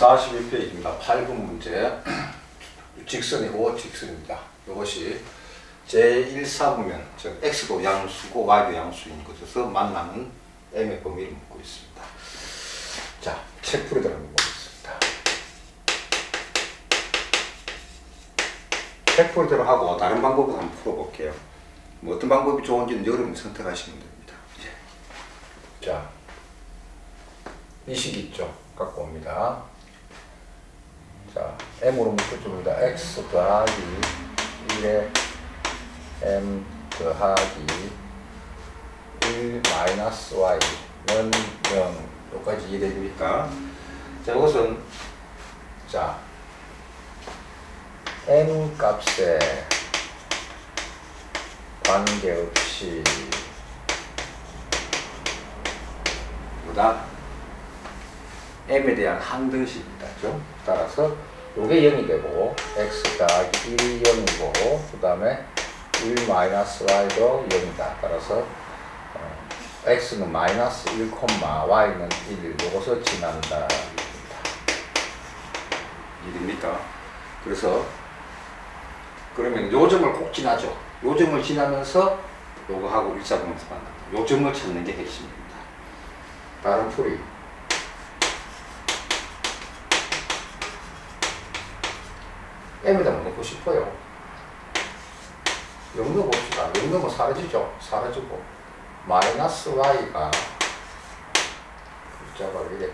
41페이지입니다. 8번 문제. 직선이 O 직선입니다. 이것이 제1사분면, 즉 x도 양수고 y도 양수인 곳에서 만나는 m의 범위를 묻고 있습니다. 자, 책 풀이들 한번 보겠습니다. 책 풀이대로 하고 다른 방법으로 한번 풀어볼게요. 뭐 어떤 방법이 좋은지는 여러분이 선택하시면 됩니다. 예. 자, 이식 있죠? 갖고 옵니다. 자, m으로 묶어줍니다. x 더하기 1에 m 더하기 1 마이너스 y는 0. 여기까지 이해됩니까? 자, 이것은 자, m 값에 관계없이 보다 m에 대한 항등식이다. 죠 따라서 요게 0이 되고 x 더하기 1이 0이고 그 다음에 1 마이너스 y도 0이다. 따라서 어, x는 마이너스 1, y는 1 요것을 지난다. 이해됩니까? 그래서 그러면 요 점을 꼭 지나죠. 요 점을 지나면서 요거하고 일사분면서 만납니다. 요 점을 찾는 게 핵심입니다. 다른 풀이 m에다 넣고 싶어요. 0 넣어봅시다. 0 넣으면 사라지죠? 사라지고 마이너스 y가 글자가 이래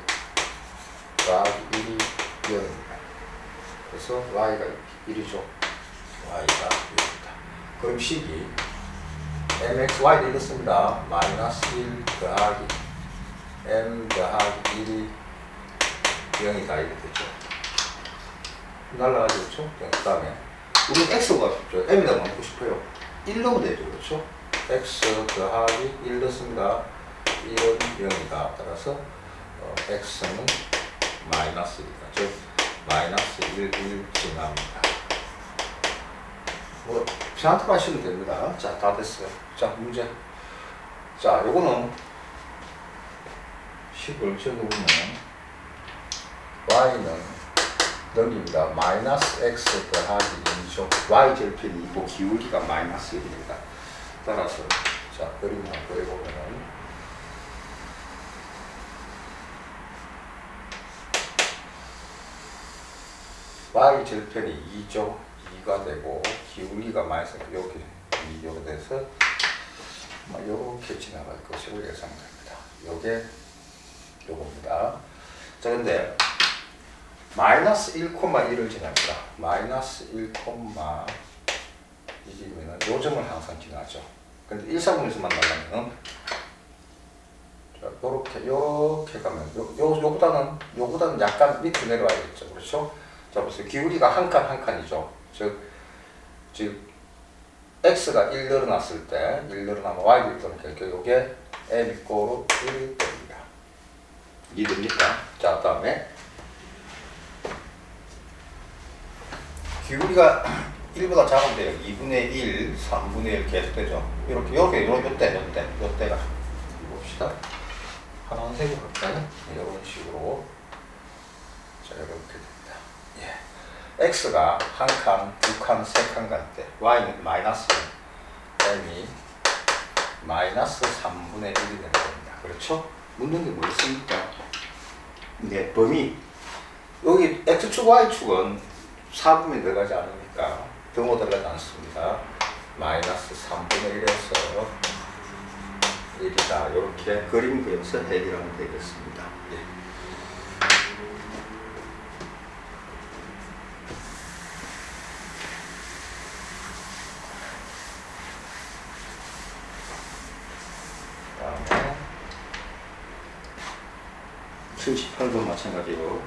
더하기 1이 0입니다. 그래서 y가 1이죠. y가 1입니다. 그럼 식이 mxy 되겠습니다. 마이너스 1 더하기 m 더하기 1이 0이다 이렇게 되죠. 날라가죠, 그렇죠? 그 다음에 우리 x가 싶죠. m에다 넣고 싶어요. 1 넣으면 되죠, 그렇죠? x 더하기 1 넣습니다. 1은 0이다. 따라서 어, x는 마이너스 1이다. 즉 마이너스 1, 1 지납니다. 뭐 편한테 하시면 됩니다. 자, 다 됐어요. 자, 문제. 자, 요거는 10을 적으면 y는 넘깁니다. 마이너스 x 더하기 2죠. y 절편이 2고 기울기가 마이너스 1입니다. 따라서 자 그림 한번 그려보면은 y 절편이 2죠. 2가 되고 기울기가 마이너스 이렇게 2가 돼서 이렇게 지나갈 것으로 예상됩니다. 요게 요겁니다. 자 근데 마이너스 1,1을 지납니다. 마이너스 1,1이면 요 점을 항상 지나죠. 근데 1, 4분에서 만나려면 자, 요렇게 요렇게 가면 요, 요, 요보다는 요보다는 약간 밑으로 내려와야겠죠. 그렇죠? 자 보세요. 기울기가 한 칸 한 칸이죠. 즉, 즉 x가 1 늘어났을 때, 1 늘어나면 y도 1 늘어나니까 요게 m 이꼬로 1 됩니다. 이해됩니까? 자, 다음에 기울기가 1보다 작으면 돼요. 2분의 1, 3분의 1 계속되죠. 이렇게, 이렇게, 요때, 요때, 요때가. 봅시다. 하나색으로 할까요? 이런 식으로. 자, 이렇게 됩니다. 예. X가 한 칸, 두 칸, 세 칸 갈 때, Y는 마이너스, M이 마이너스 3분의 1이 되는 겁니다. 그렇죠? 묻는 게 뭐였습니까? 네, 범위. 여기 X축, Y축은 4분면 들어가지 않으니까 등호 들어가지 않습니다. 마이너스 3분의 1에서 1이다. 이렇게 그림 그려서 해결하면 되겠습니다. 예. 다음에 78번 마찬가지로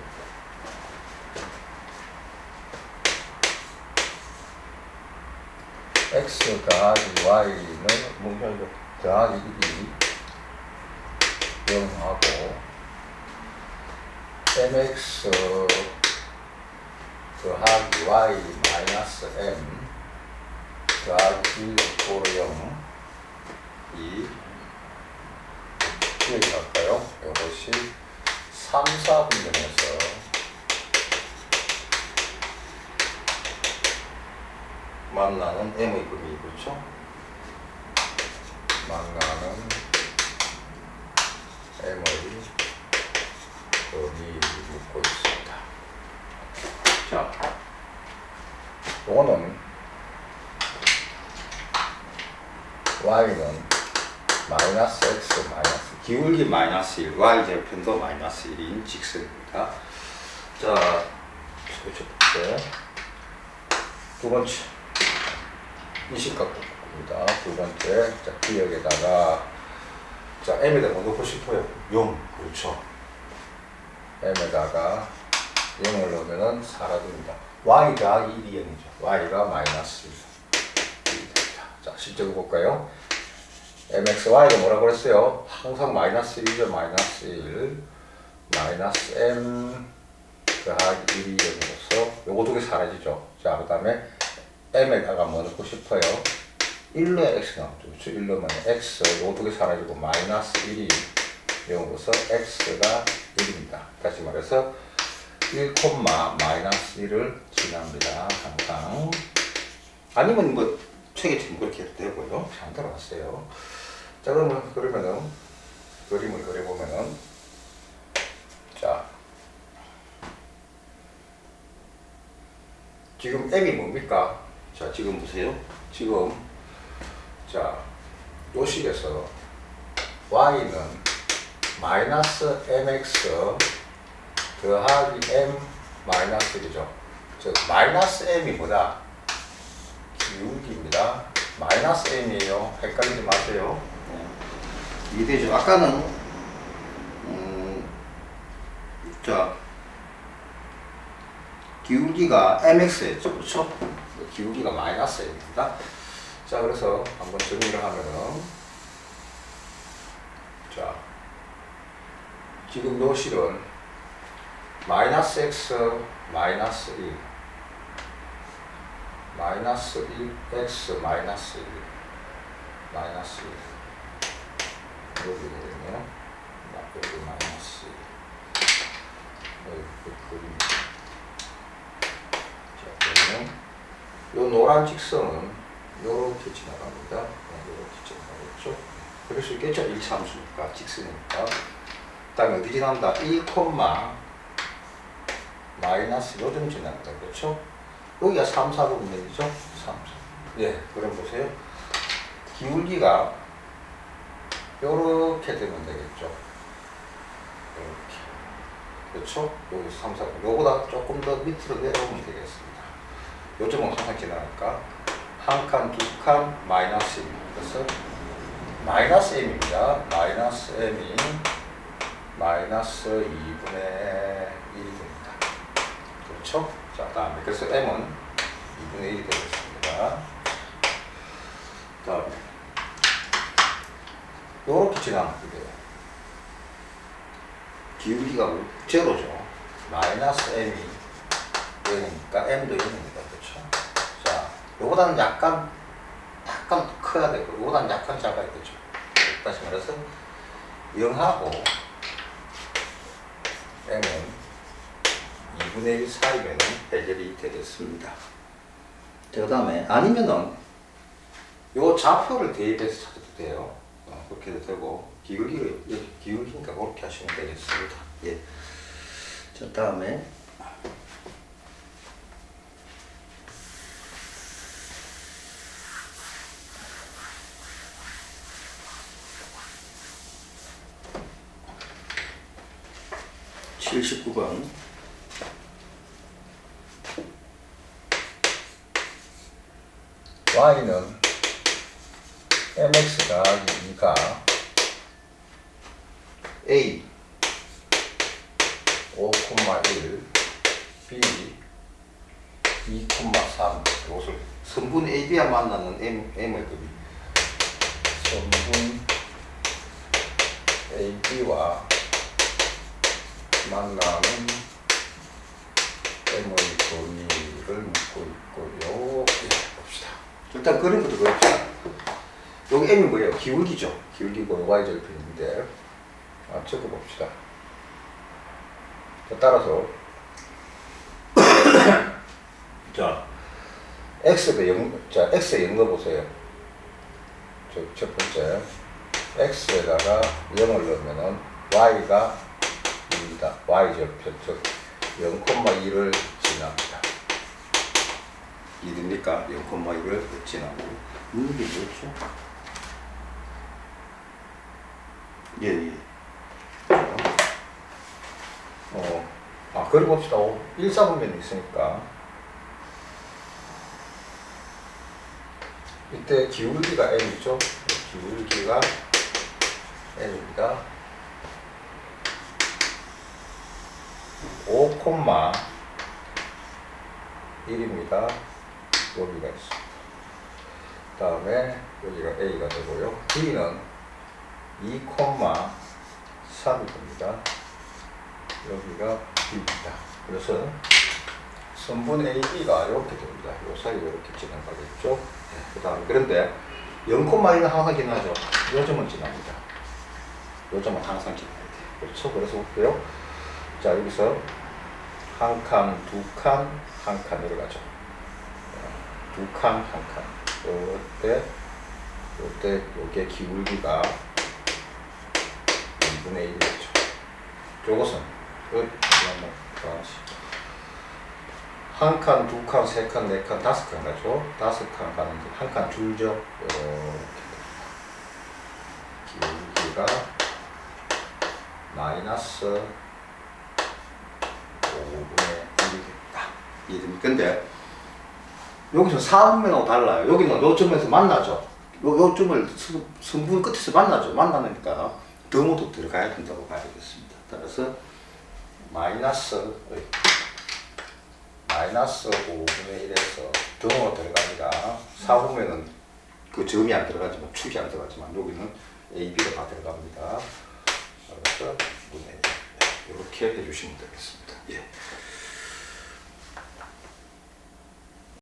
x 더하기 y는 문별로 더하기 1이 0하고 mx 더하기 y 마이너스 m 더하기 1 고로 0이 기억이 날까요? 이것이 3, 4분면에서 만나는 범위 그렇죠? 만나는 범위를 묻고 있습니다. 자, 요거는 y는 마이너스 x 마이너스 기울기 마이너스 1 y 절편도 마이너스 1인 직선입니다. 자, 두 번째 이식각입니다. 두 번째 자 기역에다가 자 m에다 뭐 넣고 싶어요? 0 그렇죠. m에다가 0을 넣으면은 사라집니다. y 더하기 1이 0이죠. y가 마이너스 1. 됩니다. 자 실적을 볼까요? mxy가 뭐라고 그랬어요? 항상 마이너스 1이죠. 마이너스 1 마이너스 m 더하기 1이 0으로서 요거 두 개 사라지죠. 자, 그 다음에 m에다가 뭐 넣고 싶어요? 1로에 x 나오죠. 그렇죠? 1 넣으면 x, 요거 두개 사라지고 마이너스 1이 0으로서 x가 1입니다. 다시 말해서 1, 마이너스 1을 지납니다. 항상. 아니면 뭐 책에처럼 그렇게 해도 되고요. 잘 들어갔어요. 자, 그러면, 그러면은, 그림을 그려보면은, 자, 지금 m이 뭡니까? 자, 지금 보세요. 지금, 자, 요 식에서 y는 마이너스 mx 더하기 m 마이너스 1이죠. 즉, 마이너스 m이 뭐다? 기울기입니다. 마이너스 m이에요. 헷갈리지 마세요. 네. 이해되죠? 아까는, 음, 자, 기울기가 mx였죠. 그렇죠? 기울기가 마이너스 m입니다. 자, 그래서 한번 정리를 하면은 자, 지금 요 실은 마이너스 x 마이너스 1 마이너스 1 x 마이너스 1 마이너스 1 여기 되면 여기 마이너스 1 여기 그림 자, 그러면 요 노란 직선은 요렇게 지나갑니다. 요렇게 지나가겠죠. 그럴 수 있겠죠. 1참수니까 직선이니까. 그 다음에 어디 지난다? 1, 마이너스 요점 지나간다. 그렇죠? 여기가 3, 4분면이죠? 3, 4. 예, 그럼 보세요. 기울기가 요렇게 되면 되겠죠. 이렇게. 그렇죠? 여기 3, 4. 요보다 조금 더 밑으로 내려오면 되겠습니다. 요점은 항상 지나니까 한 칸, 두 칸, 마이너스 1. 그래서 마이너스 m입니다. 마이너스 m이 마이너스 2분의 1이 됩니다. 그렇죠? 자, 다음에 그래서 m은 2분의 1이 되겠습니다. 다음에 요렇게 지나면 돼요. 기울기가 제로죠. 마이너스 m이 0이니까 m도 0입니다. 요거보다는 약간 약간 커야 되고 요거보다는 약간 작아야 되죠. 다시 말해서 0하고 m은 2분의 1 사이면 해결이 되겠습니다. 자, 그 다음에 아니면은 요 좌표를 대입해서 찾아도 돼요. 어, 그렇게 해도 되고 기울기를 기울기니까 그렇게 하시면 되겠습니다. 예. 자, 다음에 칠십구 번. y는 mx 더하기 2가 a 5,1 b 2,3 이것을 선분 AB와 만나는 M, M의 급이. 선분 AB와 만나는 M의 범위를 묻고 있고요. 예, 봅시다. 일단 그림부터 그립시다. 여기 M이 뭐예요? 기울기죠. 기울기고 Y절편인데 아, 적어봅시다. 자, 따라서 자 x가 0, 자, x에 0 넣어보세요. 저, 첫 번째. x에다가 0을 넣으면은 y가 2 입니다. y 절편, 즉 0,2를 지납니다. 이됩니까? 0,2를 지나고. 있는 게 뭐죠? 예, 예. 어, 아, 그리고 봅시다. 1, 4분면이 있으니까. 이때 기울기가 n이죠. 기울기가 n입니다. 5, 1입니다. 여기가 있습니다. 다음에 여기가 a가 되고요. b는 2, 3이 됩니다. 여기가 b입니다. 그래서 선분 AB가 이렇게 됩니다. 요 사이 이렇게 지나가겠죠. 그 다음에 그런데 0,1은 항상 지나죠. 요 점은 지납니다. 요 점은 항상 돼요. 그렇죠. 그래서 볼게요. 자 여기서 한 칸, 두 칸, 한칸 내려가죠. 두 칸, 한 칸. 요때 요때 요게 기울기가 2분의 1이겠죠. 요것은 그한 칸, 두 칸, 세 칸, 네 칸, 다섯 칸 가죠. 다섯 칸 가는데 한칸 줄죠. 이렇게 기울기가 마이너스 5분의 1 이해됩니까? 근데 여기서 4분면하고 달라요. 여기는 요 점에서 만나죠. 요, 요 점을 선- 선분 끝에서 만나죠. 만나니까 덤으로 들어가야 된다고 봐야 되겠습니다. 따라서 마이너스 마이너스 5분의 1에서 덤으로 들어갑니다. 4분면은 그 점이 안 들어가지만 축이 안 들어가지만 여기는 A, B가 다 들어갑니다. 1 이렇게 해주시면 되겠습니다. 예.